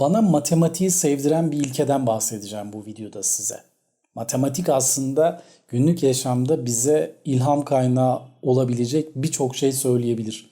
Bana matematiği sevdiren bir ilkeden bahsedeceğim bu videoda size. Matematik aslında günlük yaşamda bize ilham kaynağı olabilecek birçok şey söyleyebilir.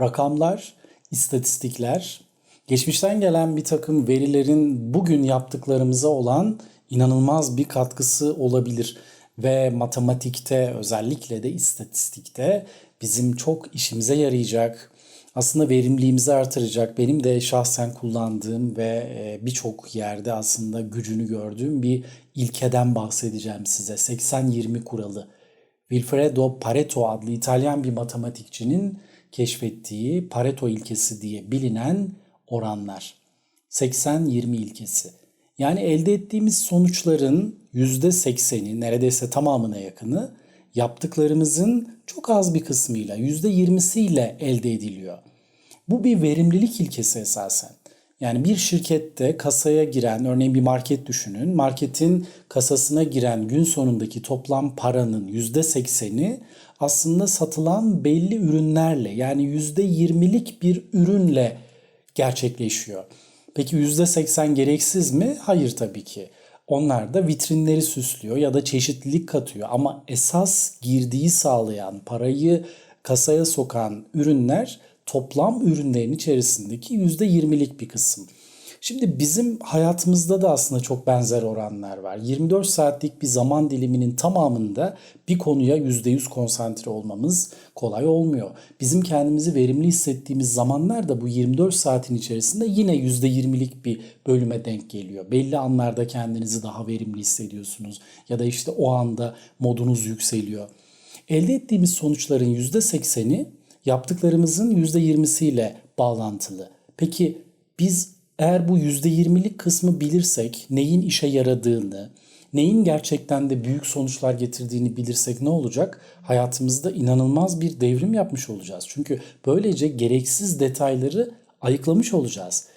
Rakamlar, istatistikler, geçmişten gelen bir takım verilerin bugün yaptıklarımıza olan inanılmaz bir katkısı olabilir. Ve matematikte özellikle de istatistikte bizim çok işimize yarayacak, aslında verimliliğimizi artıracak, benim de şahsen kullandığım ve e, birçok yerde aslında gücünü gördüğüm bir ilkeden bahsedeceğim size. 80-20 kuralı. Wilfredo Pareto adlı İtalyan bir matematikçinin keşfettiği Pareto ilkesi diye bilinen oranlar. 80-20 ilkesi. Yani elde ettiğimiz sonuçların %80'i neredeyse tamamına yakını yaptıklarımızın çok az bir kısmıyla %20'siyle elde ediliyor. Bu bir verimlilik ilkesi esasen. Yani bir şirkette kasaya giren, örneğin bir market düşünün. Marketin kasasına giren gün sonundaki toplam paranın %80'i aslında satılan belli ürünlerle yani %20'lik bir ürünle gerçekleşiyor. Peki %80 gereksiz mi? Hayır tabii ki. Onlar da vitrinleri süslüyor ya da çeşitlilik katıyor ama esas girdiği sağlayan, parayı kasaya sokan ürünler toplam ürünlerin içerisindeki %20'lik bir kısım. Şimdi bizim hayatımızda da aslında çok benzer oranlar var. 24 saatlik bir zaman diliminin tamamında bir konuya %100 konsantre olmamız kolay olmuyor. Bizim kendimizi verimli hissettiğimiz zamanlar da bu 24 saatin içerisinde yine %20'lik bir bölüme denk geliyor. Belli anlarda kendinizi daha verimli hissediyorsunuz ya da işte o anda modunuz yükseliyor. Elde ettiğimiz sonuçların %80'i yaptıklarımızın %20'siyle bağlantılı. Peki biz eğer bu %20'lik kısmı bilirsek, neyin işe yaradığını, neyin gerçekten de büyük sonuçlar getirdiğini bilirsek ne olacak? Hayatımızda inanılmaz bir devrim yapmış olacağız. Çünkü böylece gereksiz detayları ayıklamış olacağız.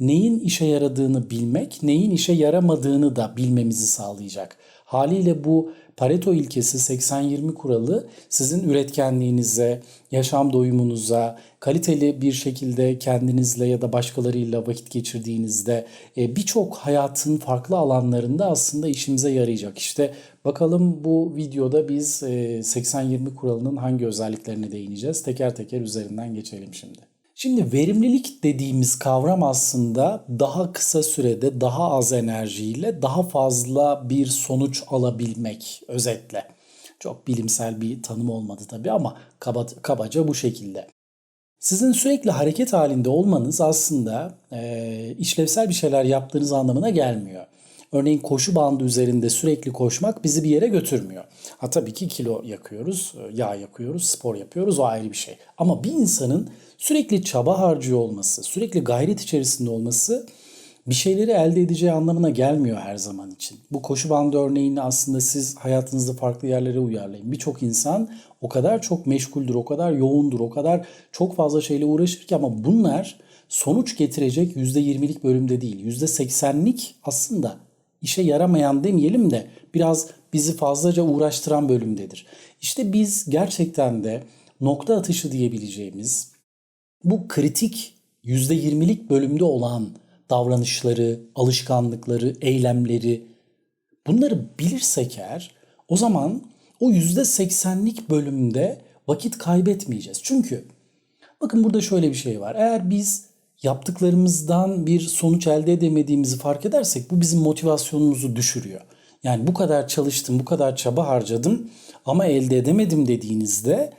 Neyin işe yaradığını bilmek, neyin işe yaramadığını da bilmemizi sağlayacak. Haliyle bu Pareto ilkesi 80-20 kuralı sizin üretkenliğinize, yaşam doyumunuza, kaliteli bir şekilde kendinizle ya da başkalarıyla vakit geçirdiğinizde e, birçok hayatın farklı alanlarında aslında işimize yarayacak. İşte bakalım bu videoda biz 80-20 e, kuralının hangi özelliklerine değineceğiz. Teker teker üzerinden geçelim şimdi. Şimdi verimlilik dediğimiz kavram aslında daha kısa sürede daha az enerjiyle daha fazla bir sonuç alabilmek özetle. Çok bilimsel bir tanım olmadı tabii ama kaba, kabaca bu şekilde. Sizin sürekli hareket halinde olmanız aslında e, işlevsel bir şeyler yaptığınız anlamına gelmiyor. Örneğin koşu bandı üzerinde sürekli koşmak bizi bir yere götürmüyor. Ha tabii ki kilo yakıyoruz, yağ yakıyoruz, spor yapıyoruz o ayrı bir şey. Ama bir insanın sürekli çaba harcıyor olması, sürekli gayret içerisinde olması bir şeyleri elde edeceği anlamına gelmiyor her zaman için. Bu koşu bandı örneğini aslında siz hayatınızda farklı yerlere uyarlayın. Birçok insan o kadar çok meşguldür, o kadar yoğundur, o kadar çok fazla şeyle uğraşır ki ama bunlar sonuç getirecek %20'lik bölümde değil. %80'lik aslında işe yaramayan demeyelim de biraz bizi fazlaca uğraştıran bölümdedir. İşte biz gerçekten de nokta atışı diyebileceğimiz bu kritik %20'lik bölümde olan davranışları, alışkanlıkları, eylemleri bunları bilirsek eğer o zaman o %80'lik bölümde vakit kaybetmeyeceğiz. Çünkü bakın burada şöyle bir şey var. Eğer biz yaptıklarımızdan bir sonuç elde edemediğimizi fark edersek bu bizim motivasyonumuzu düşürüyor. Yani bu kadar çalıştım, bu kadar çaba harcadım ama elde edemedim dediğinizde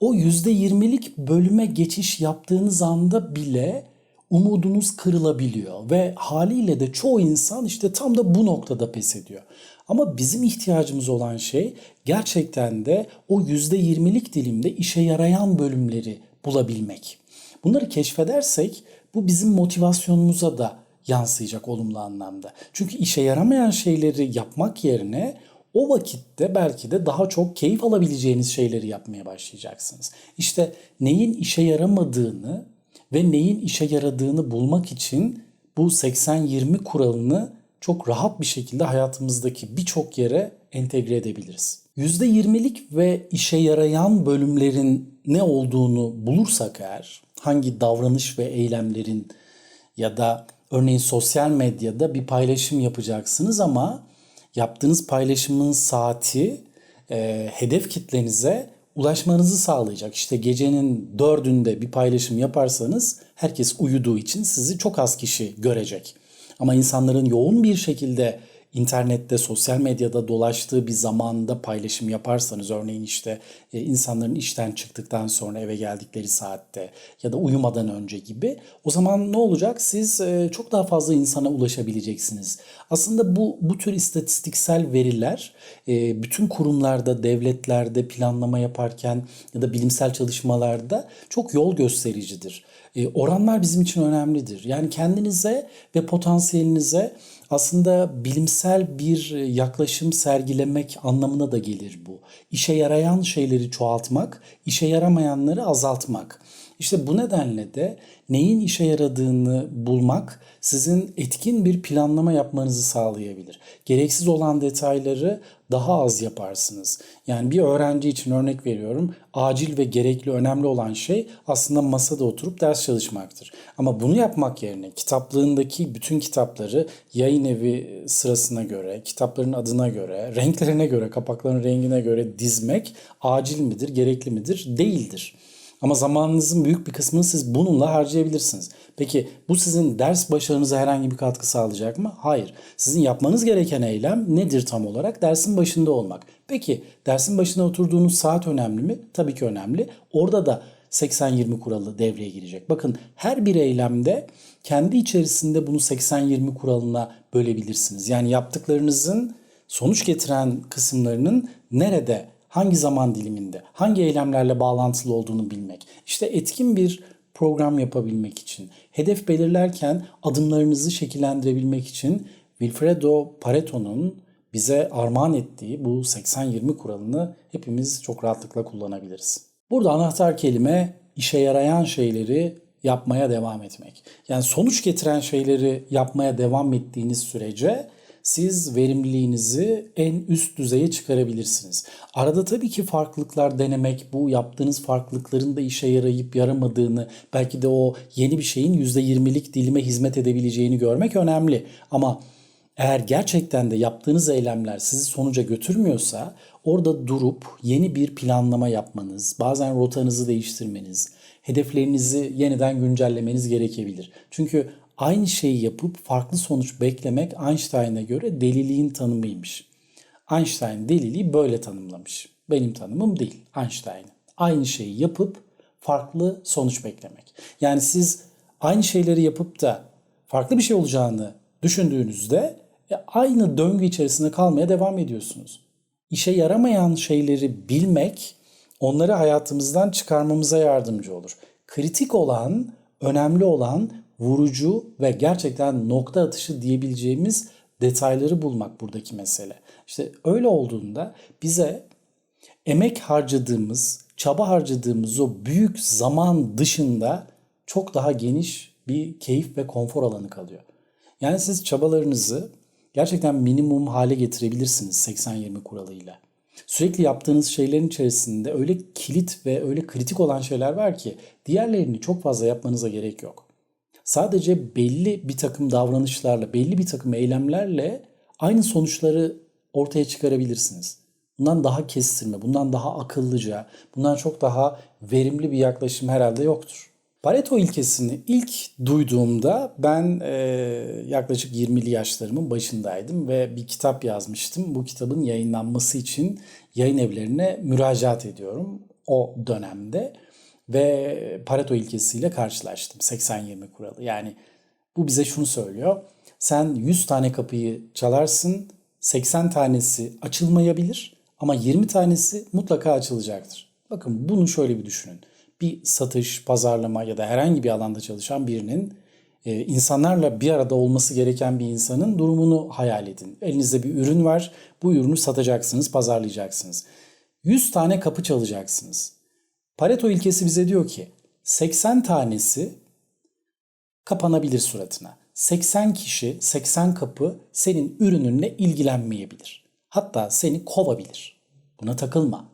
o %20'lik bölüme geçiş yaptığınız anda bile umudunuz kırılabiliyor ve haliyle de çoğu insan işte tam da bu noktada pes ediyor. Ama bizim ihtiyacımız olan şey gerçekten de o %20'lik dilimde işe yarayan bölümleri bulabilmek. Bunları keşfedersek bu bizim motivasyonumuza da yansıyacak olumlu anlamda. Çünkü işe yaramayan şeyleri yapmak yerine o vakitte belki de daha çok keyif alabileceğiniz şeyleri yapmaya başlayacaksınız. İşte neyin işe yaramadığını ve neyin işe yaradığını bulmak için bu 80-20 kuralını çok rahat bir şekilde hayatımızdaki birçok yere entegre edebiliriz. %20'lik ve işe yarayan bölümlerin ne olduğunu bulursak eğer, hangi davranış ve eylemlerin ya da Örneğin sosyal medyada bir paylaşım yapacaksınız ama yaptığınız paylaşımın saati e, hedef kitlenize ulaşmanızı sağlayacak. İşte gecenin dördünde bir paylaşım yaparsanız herkes uyuduğu için sizi çok az kişi görecek. Ama insanların yoğun bir şekilde internette, sosyal medyada dolaştığı bir zamanda paylaşım yaparsanız örneğin işte e, insanların işten çıktıktan sonra eve geldikleri saatte ya da uyumadan önce gibi o zaman ne olacak? Siz e, çok daha fazla insana ulaşabileceksiniz. Aslında bu bu tür istatistiksel veriler e, bütün kurumlarda, devletlerde planlama yaparken ya da bilimsel çalışmalarda çok yol göstericidir. Oranlar bizim için önemlidir. Yani kendinize ve potansiyelinize aslında bilimsel bir yaklaşım sergilemek anlamına da gelir bu. İşe yarayan şeyleri çoğaltmak, işe yaramayanları azaltmak. İşte bu nedenle de neyin işe yaradığını bulmak sizin etkin bir planlama yapmanızı sağlayabilir. Gereksiz olan detayları daha az yaparsınız. Yani bir öğrenci için örnek veriyorum. Acil ve gerekli önemli olan şey aslında masada oturup ders çalışmaktır. Ama bunu yapmak yerine kitaplığındaki bütün kitapları yayın evi sırasına göre, kitapların adına göre, renklerine göre, kapakların rengine göre dizmek acil midir, gerekli midir? Değildir. Ama zamanınızın büyük bir kısmını siz bununla harcayabilirsiniz. Peki bu sizin ders başarınıza herhangi bir katkı sağlayacak mı? Hayır. Sizin yapmanız gereken eylem nedir tam olarak? Dersin başında olmak. Peki dersin başına oturduğunuz saat önemli mi? Tabii ki önemli. Orada da 80-20 kuralı devreye girecek. Bakın her bir eylemde kendi içerisinde bunu 80-20 kuralına bölebilirsiniz. Yani yaptıklarınızın sonuç getiren kısımlarının nerede hangi zaman diliminde, hangi eylemlerle bağlantılı olduğunu bilmek. İşte etkin bir program yapabilmek için, hedef belirlerken adımlarınızı şekillendirebilmek için Wilfredo Pareto'nun bize armağan ettiği bu 80-20 kuralını hepimiz çok rahatlıkla kullanabiliriz. Burada anahtar kelime işe yarayan şeyleri yapmaya devam etmek. Yani sonuç getiren şeyleri yapmaya devam ettiğiniz sürece siz verimliliğinizi en üst düzeye çıkarabilirsiniz. Arada tabii ki farklılıklar denemek, bu yaptığınız farklılıkların da işe yarayıp yaramadığını, belki de o yeni bir şeyin %20'lik dilime hizmet edebileceğini görmek önemli. Ama eğer gerçekten de yaptığınız eylemler sizi sonuca götürmüyorsa orada durup yeni bir planlama yapmanız, bazen rotanızı değiştirmeniz, hedeflerinizi yeniden güncellemeniz gerekebilir. Çünkü aynı şeyi yapıp farklı sonuç beklemek Einstein'a göre deliliğin tanımıymış. Einstein deliliği böyle tanımlamış. Benim tanımım değil, Einstein. Aynı şeyi yapıp farklı sonuç beklemek. Yani siz aynı şeyleri yapıp da farklı bir şey olacağını düşündüğünüzde e, aynı döngü içerisinde kalmaya devam ediyorsunuz. İşe yaramayan şeyleri bilmek onları hayatımızdan çıkarmamıza yardımcı olur. Kritik olan, önemli olan vurucu ve gerçekten nokta atışı diyebileceğimiz detayları bulmak buradaki mesele. İşte öyle olduğunda bize emek harcadığımız, çaba harcadığımız o büyük zaman dışında çok daha geniş bir keyif ve konfor alanı kalıyor. Yani siz çabalarınızı gerçekten minimum hale getirebilirsiniz 80-20 kuralıyla. Sürekli yaptığınız şeylerin içerisinde öyle kilit ve öyle kritik olan şeyler var ki diğerlerini çok fazla yapmanıza gerek yok. Sadece belli bir takım davranışlarla, belli bir takım eylemlerle aynı sonuçları ortaya çıkarabilirsiniz. Bundan daha kestirme, bundan daha akıllıca, bundan çok daha verimli bir yaklaşım herhalde yoktur. Pareto ilkesini ilk duyduğumda ben e, yaklaşık 20'li yaşlarımın başındaydım ve bir kitap yazmıştım. Bu kitabın yayınlanması için yayın evlerine müracaat ediyorum o dönemde ve Pareto ilkesiyle karşılaştım. 80-20 kuralı. Yani bu bize şunu söylüyor. Sen 100 tane kapıyı çalarsın, 80 tanesi açılmayabilir ama 20 tanesi mutlaka açılacaktır. Bakın bunu şöyle bir düşünün. Bir satış, pazarlama ya da herhangi bir alanda çalışan birinin e, insanlarla bir arada olması gereken bir insanın durumunu hayal edin. Elinizde bir ürün var. Bu ürünü satacaksınız, pazarlayacaksınız. 100 tane kapı çalacaksınız. Pareto ilkesi bize diyor ki 80 tanesi kapanabilir suratına. 80 kişi, 80 kapı senin ürününle ilgilenmeyebilir. Hatta seni kovabilir. Buna takılma.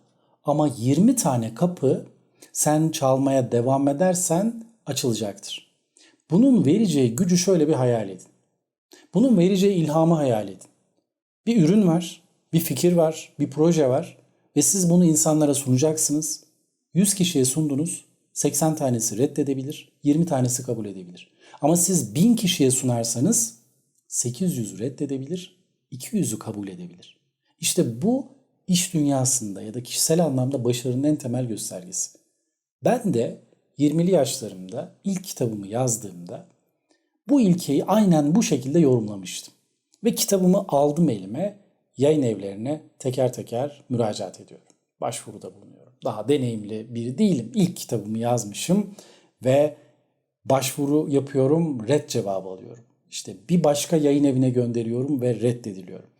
Ama 20 tane kapı sen çalmaya devam edersen açılacaktır. Bunun vereceği gücü şöyle bir hayal edin. Bunun vereceği ilhamı hayal edin. Bir ürün var, bir fikir var, bir proje var ve siz bunu insanlara sunacaksınız. 100 kişiye sundunuz, 80 tanesi reddedebilir, 20 tanesi kabul edebilir. Ama siz 1000 kişiye sunarsanız 800'ü reddedebilir, 200'ü kabul edebilir. İşte bu iş dünyasında ya da kişisel anlamda başarının en temel göstergesi. Ben de 20'li yaşlarımda ilk kitabımı yazdığımda bu ilkeyi aynen bu şekilde yorumlamıştım. Ve kitabımı aldım elime, yayın evlerine teker teker müracaat ediyorum. Başvuruda bulunuyorum. Daha deneyimli biri değilim. İlk kitabımı yazmışım ve başvuru yapıyorum, red cevabı alıyorum. İşte bir başka yayın evine gönderiyorum ve reddediliyorum.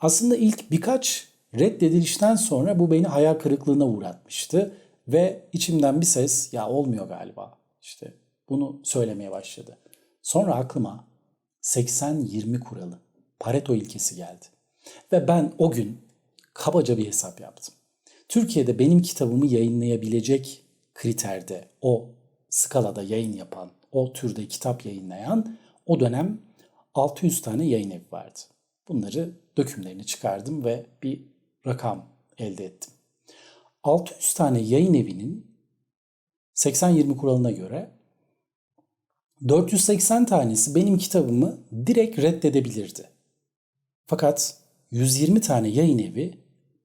Aslında ilk birkaç reddedilişten sonra bu beni hayal kırıklığına uğratmıştı ve içimden bir ses ya olmuyor galiba işte bunu söylemeye başladı. Sonra aklıma 80-20 kuralı, Pareto ilkesi geldi. Ve ben o gün kabaca bir hesap yaptım. Türkiye'de benim kitabımı yayınlayabilecek kriterde o skalada yayın yapan, o türde kitap yayınlayan o dönem 600 tane yayın evi vardı. Bunları dökümlerini çıkardım ve bir rakam elde ettim. 600 tane yayın evinin 80-20 kuralına göre 480 tanesi benim kitabımı direkt reddedebilirdi. Fakat 120 tane yayın evi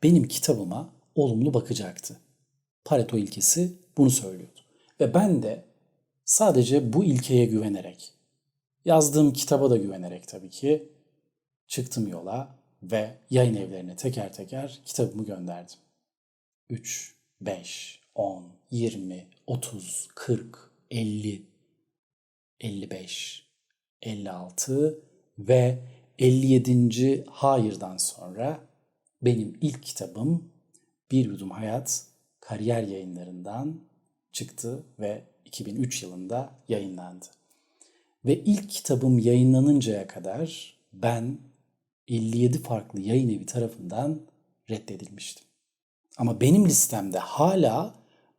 benim kitabıma olumlu bakacaktı. Pareto ilkesi bunu söylüyordu. Ve ben de sadece bu ilkeye güvenerek, yazdığım kitaba da güvenerek tabii ki çıktım yola ve yayın evlerine teker teker kitabımı gönderdim. 3, 5, 10, 20, 30, 40, 50, 55, 56 ve 57. hayırdan sonra benim ilk kitabım Bir Yudum Hayat kariyer yayınlarından çıktı ve 2003 yılında yayınlandı. Ve ilk kitabım yayınlanıncaya kadar ben 57 farklı yayın evi tarafından reddedilmiştim. Ama benim listemde hala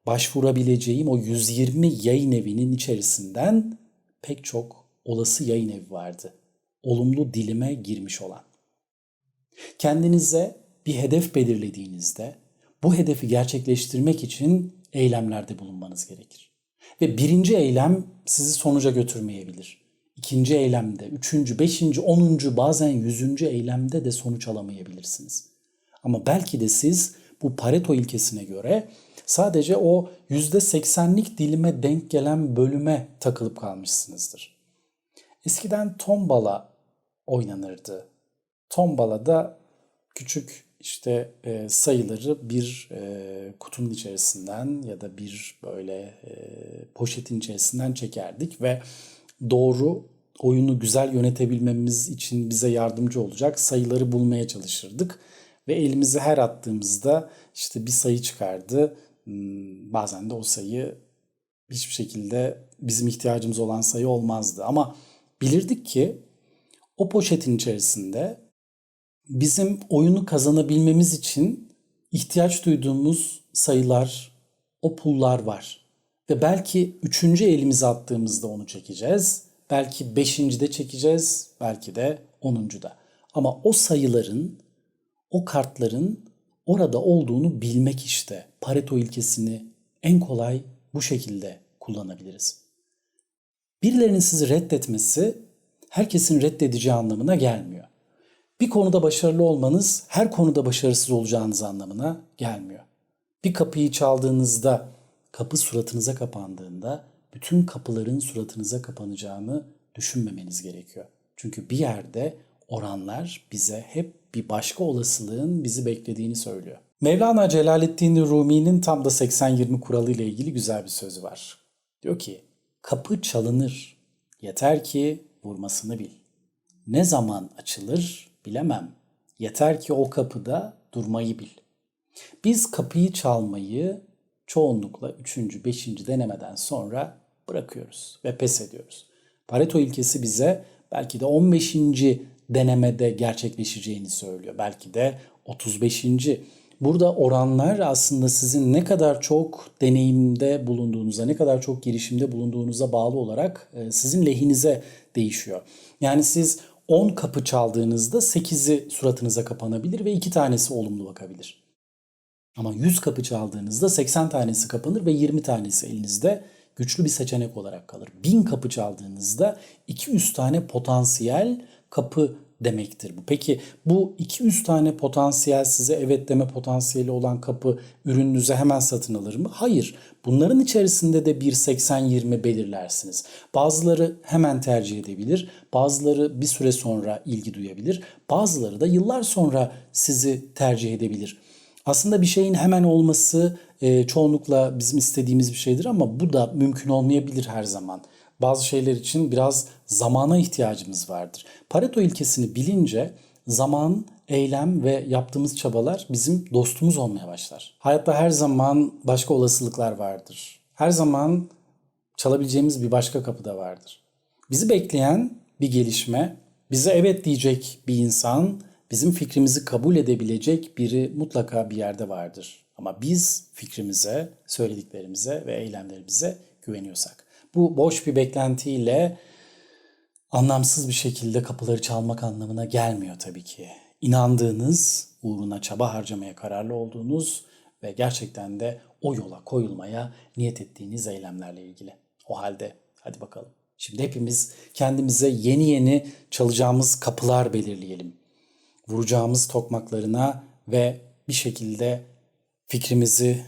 başvurabileceğim o 120 yayın evinin içerisinden pek çok olası yayın evi vardı. Olumlu dilime girmiş olan. Kendinize bir hedef belirlediğinizde bu hedefi gerçekleştirmek için eylemlerde bulunmanız gerekir. Ve birinci eylem sizi sonuca götürmeyebilir. İkinci eylemde, üçüncü, beşinci, onuncu, bazen yüzüncü eylemde de sonuç alamayabilirsiniz. Ama belki de siz bu Pareto ilkesine göre sadece o yüzde seksenlik dilime denk gelen bölüme takılıp kalmışsınızdır. Eskiden tombala oynanırdı. Tombalada küçük işte e, sayıları bir e, kutunun içerisinden ya da bir böyle e, poşetin içerisinden çekerdik ve doğru oyunu güzel yönetebilmemiz için bize yardımcı olacak sayıları bulmaya çalışırdık. Ve elimizi her attığımızda işte bir sayı çıkardı. Hmm, bazen de o sayı hiçbir şekilde bizim ihtiyacımız olan sayı olmazdı. Ama bilirdik ki o poşetin içerisinde bizim oyunu kazanabilmemiz için ihtiyaç duyduğumuz sayılar, o pullar var. Ve belki üçüncü elimizi attığımızda onu çekeceğiz. Belki beşinci de çekeceğiz. Belki de onuncu da. Ama o sayıların, o kartların orada olduğunu bilmek işte. Pareto ilkesini en kolay bu şekilde kullanabiliriz. Birilerinin sizi reddetmesi herkesin reddedeceği anlamına gelmiyor. Bir konuda başarılı olmanız her konuda başarısız olacağınız anlamına gelmiyor. Bir kapıyı çaldığınızda kapı suratınıza kapandığında bütün kapıların suratınıza kapanacağını düşünmemeniz gerekiyor. Çünkü bir yerde oranlar bize hep bir başka olasılığın bizi beklediğini söylüyor. Mevlana Celaleddin Rumi'nin tam da 80-20 kuralı ile ilgili güzel bir sözü var. Diyor ki, kapı çalınır, yeter ki vurmasını bil. Ne zaman açılır bilemem, yeter ki o kapıda durmayı bil. Biz kapıyı çalmayı çoğunlukla 3. 5. denemeden sonra bırakıyoruz ve pes ediyoruz. Pareto ilkesi bize belki de 15. denemede gerçekleşeceğini söylüyor. Belki de 35. Burada oranlar aslında sizin ne kadar çok deneyimde bulunduğunuza, ne kadar çok girişimde bulunduğunuza bağlı olarak e, sizin lehinize değişiyor. Yani siz 10 kapı çaldığınızda 8'i suratınıza kapanabilir ve 2 tanesi olumlu bakabilir. Ama 100 kapı çaldığınızda 80 tanesi kapanır ve 20 tanesi elinizde güçlü bir seçenek olarak kalır. 1000 kapı çaldığınızda 200 tane potansiyel kapı demektir bu. Peki bu 200 tane potansiyel size evet deme potansiyeli olan kapı ürününüze hemen satın alır mı? Hayır. Bunların içerisinde de bir 80-20 belirlersiniz. Bazıları hemen tercih edebilir, bazıları bir süre sonra ilgi duyabilir, bazıları da yıllar sonra sizi tercih edebilir. Aslında bir şeyin hemen olması e, çoğunlukla bizim istediğimiz bir şeydir ama bu da mümkün olmayabilir her zaman. Bazı şeyler için biraz zamana ihtiyacımız vardır. Pareto ilkesini bilince zaman, eylem ve yaptığımız çabalar bizim dostumuz olmaya başlar. Hayatta her zaman başka olasılıklar vardır. Her zaman çalabileceğimiz bir başka kapı da vardır. Bizi bekleyen bir gelişme, bize evet diyecek bir insan, bizim fikrimizi kabul edebilecek biri mutlaka bir yerde vardır. Ama biz fikrimize, söylediklerimize ve eylemlerimize güveniyorsak. Bu boş bir beklentiyle anlamsız bir şekilde kapıları çalmak anlamına gelmiyor tabii ki. İnandığınız, uğruna çaba harcamaya kararlı olduğunuz ve gerçekten de o yola koyulmaya niyet ettiğiniz eylemlerle ilgili. O halde hadi bakalım. Şimdi hepimiz kendimize yeni yeni çalacağımız kapılar belirleyelim. Vuracağımız tokmaklarına ve bir şekilde fikrimizi,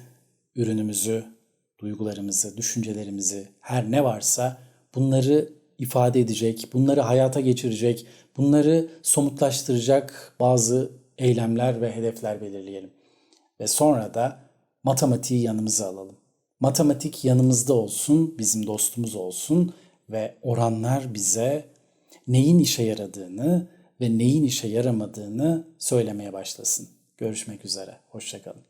ürünümüzü, duygularımızı, düşüncelerimizi, her ne varsa bunları ifade edecek, bunları hayata geçirecek, bunları somutlaştıracak bazı eylemler ve hedefler belirleyelim. Ve sonra da matematiği yanımıza alalım. Matematik yanımızda olsun, bizim dostumuz olsun ve oranlar bize neyin işe yaradığını ve neyin işe yaramadığını söylemeye başlasın. Görüşmek üzere, hoşçakalın.